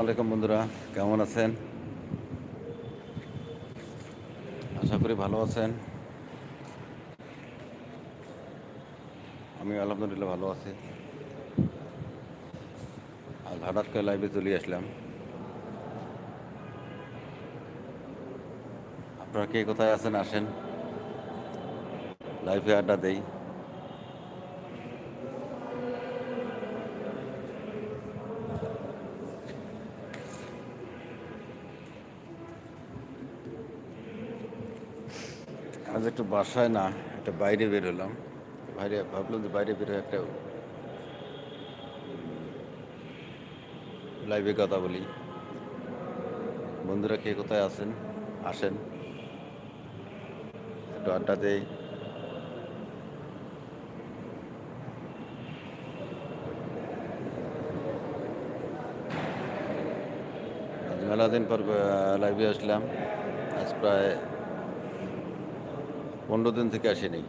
আলাইকুম বন্ধুরা, কেমন আছেন? আশা করি ভালো আছেন। আমি আলহামদুলিল্লাহ ভালো আছি। আর হঠাৎ করে লাইভে চলে আসলাম। আপনারা কে কোথায় আছেন আসেন। লাইভে আড্ডা দেই। আজ একটু বাসায় না, একটা বাইরে বেরোলাম বাইরে ভাবলাম যে বাইরে বের একটা লাইভে কথা বলি। বন্ধুরা কে কোথায় আছেন? আসেন। একটু আড্ডা দেই। মেলা দিন পর লাইভে আসলাম। আজ প্রায় পনেরো দিন থেকে আসেনি।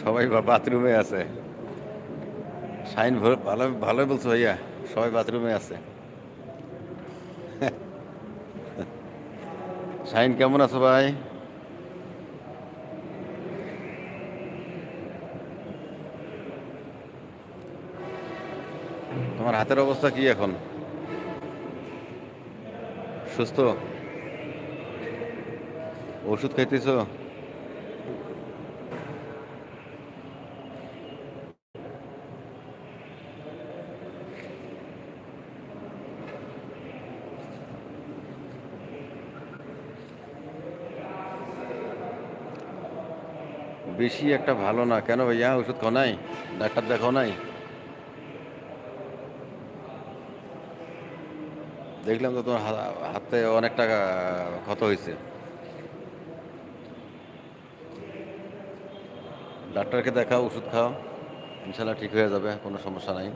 সবাই বাথরুমে আছে। সাইন ভালো ভালোই বলছো ভাইয়া, সবাই বাথরুমে আছে। শাহিন কেমন আছো ভাই? তোমার হাতের অবস্থা কি এখন? সুস্থ? ওষুধ খাইতেছো? বেশি একটা ভালো না। কেন ভাইয়া? ওষুধ খাও নাই? ডাক্তার দেখাও নাই? দেখলাম তো তোমার হাতে অনেক টাকা, ক্ষত হয়েছে ডাক্তারকে দেখাও, ওষুধ খাও। ইনশাল্লাহ ঠিক হয়ে যাবে, কোনো সমস্যা নাই।